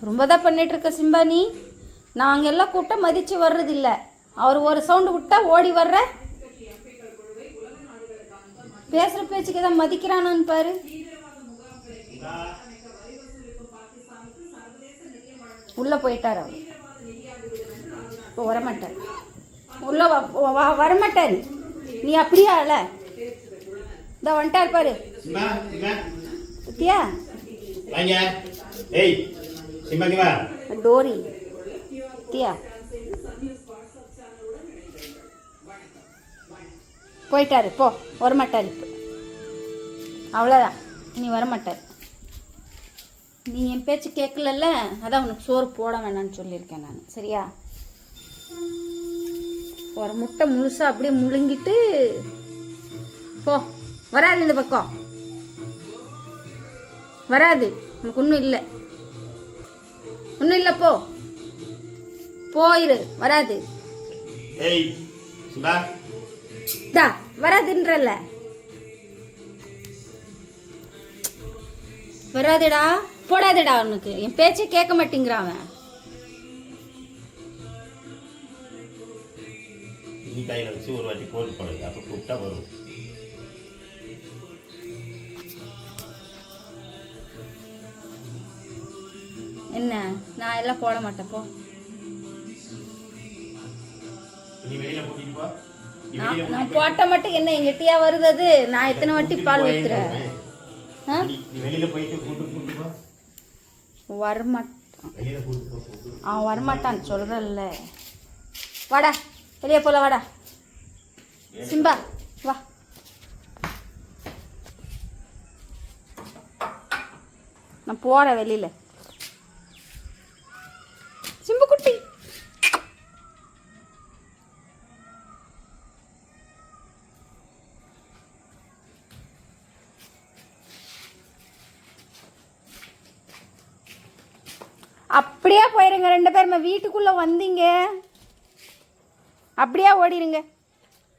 ரொம்ப தான் பண்ணிட்டு இருக்க சிம்பா நீ? நாங்கள் எல்லாம் கூப்பிட்டா மதித்து வர்றதில்ல. அவர் ஒரு சவுண்டு விட்டா ஓடி வர்ற? பேசுகிற பேச்சுக்கு தான் மதிக்கிறானான்னு பாரு. உள்ளே போயிட்டார் அவர். இப்போ வரமாட்டார். உள்ள வ- வரமாட்டார். நீ அப்படியே அழ இந்த வந்துட்டார் பாரு. ஏய் டோரி. தியா போயிட்டாரு போ. வரமாட்டார் இப்போ. அவ்வளோதான் நீ வரமாட்டார். நீ என் பேச்சு கேட்கலல்ல? அதான் உனக்கு சோறு போட வேணாம்னு சொல்லியிருக்கேன் நான். சரியா? ஒரு முட்டை முழுசா அப்படியே முழுங்கிட்டு போ. வராது இந்த பக்கம். வராது. உனக்கு ஒன்றும் இல்லை. போ. போயிரு வராது. ஏய் சிம்பா தா வராதுன்றல்ல. வராதுடா. போடாதடா அவனுக்கு. என் பேச்சை கேட்க மாட்டேங்கிறான் அவன். நீ கையில் வச்சு ஒரு வாட்டி போட்டு பழகு அப்போ கூப்பிட்டா வரும். என்ன? நான் எல்லாம் போட மாட்டேன் போ. நான் போட்ட மட்டும் என்ன எங்கிட்டயா வருது அது நான் எத்தனை வாட்டி பால் ஊத்துறேன் வரமாட்டான் அவன் வரமாட்டான் சொல்றல்ல. வாடா வெளியே போல வாடா. சிம்பா வா. நான் போறேன் வெளியில. அப்படியே போயிருங்க. ரெண்டு பேருமே வீட்டுக்குள்ள வந்தீங்க. அப்படியே ஓடிடுங்க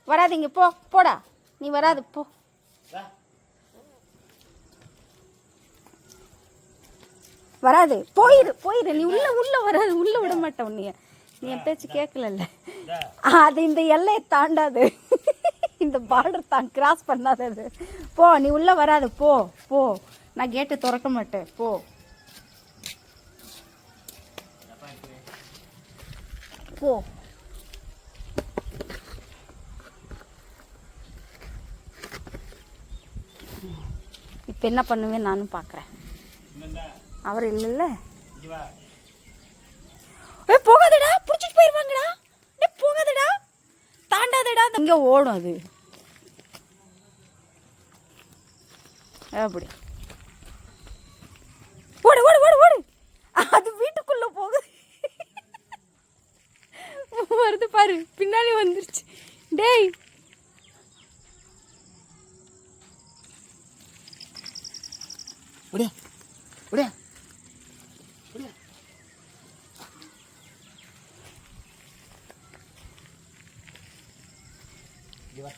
வராதீங்க. போ போடா. நீ வராது போ. வராது. போயிரு போயிரு. நீ உள்ள உள்ள வராது. உள்ள விட மாட்டேன் உன்னைய. நீ என் பேச்சு கேட்கலல்ல. அது இந்த எல்லையை தாண்டாது. இந்த பார்டர் தான் கிராஸ் பண்ணாது அது போ நீ உள்ள வராது. போ போ. நான் கேட்டு திறக்க மாட்டேன். போ. போ. இப்போ என்ன பண்ணுவேன் நானும் பார்க்குறேன் அவர் இல்லைல்ல. ஏ போகாதடா. புடிச்சிட்டு போயிருவாங்கடா. ஏ போகாதடா. தாண்டாதடா. இங்க ஓடும் அது. அப்படி. வருது பாரு பின்னாடி வந்துருச்சு. டேய். ஒடியா இங்கே வா